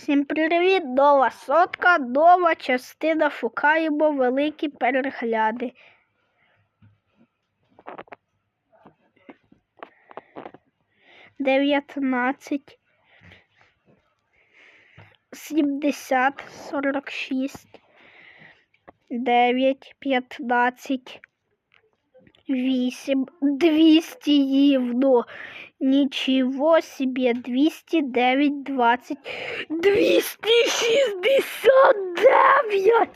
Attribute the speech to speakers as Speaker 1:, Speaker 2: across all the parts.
Speaker 1: Всім привіт! Нова сотка, нова частина. Шукаємо великі перегляди. Дев'ятнадцять. Сімдесят, сорок шість. Дев'ять, п'ятнадцять. Вісім, двісті євно. Нічого собі, 209, 20, 269!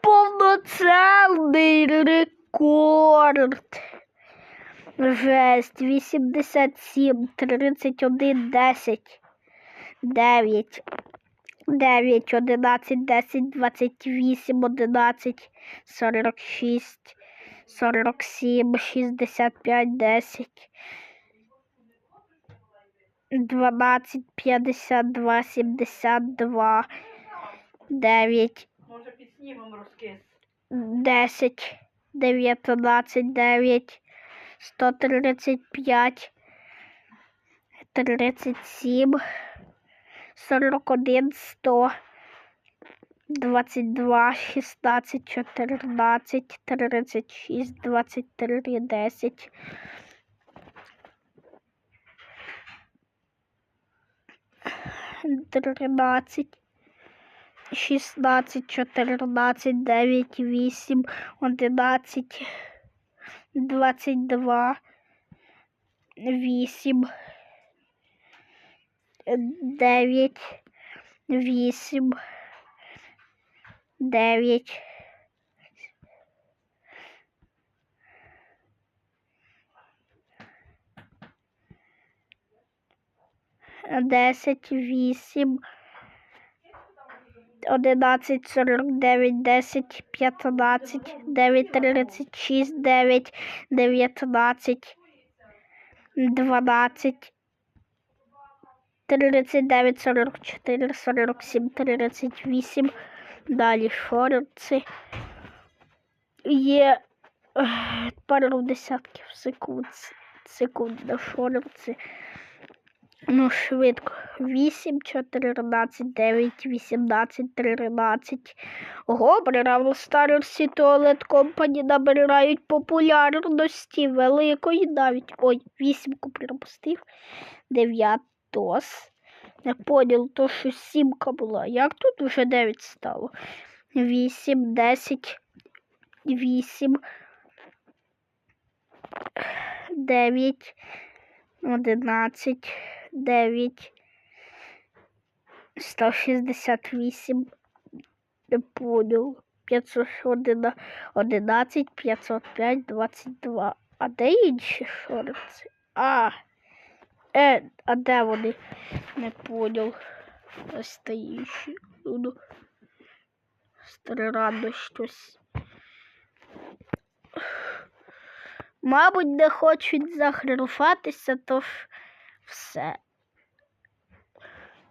Speaker 1: Повноцінний рекорд! Жесть, 87, 31, 10, 9, 9, 11, 10, 28, 11, 46, 47, 65, 10, 12, 52, 72, 9,
Speaker 2: Може під снігом розкис.
Speaker 1: 10, 19, 9, 135, 37, 41, 100, 22, 16, 14, 36, 23, 10, 13, 16, 14, 9, 8, 11, 22, 8, 9, 8, дев'ять. Десять, вісім, одинадцять, сорок дев'ять, десять, п'ятнадцять, дев'ять, тридцять шість, дев'ять, дев'ятнадцять, дванадцять. 39, 44, 47, 38, далі шорти. Є пару десятків секунд, секунд на шорти. Ну, швидко. 8, 14, 9, 18, 13. Ого, Бравл Старсі Туалет Компані набирають популярності великої навіть. Ой, вісімку пропустив. Дев'ятос. Не понял, то що сімка була. Як тут вже 9 стало? 8, 10, 8, 9, 11, 9, 168, не понял, 511, 505, 22. А де інші шорти? А, е, а де вони? Не та інші. Ну, странно щось. Мабуть, не хочуть загрифатися, тож все.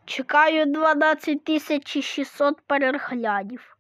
Speaker 1: Чекаю 12 600 переглядів.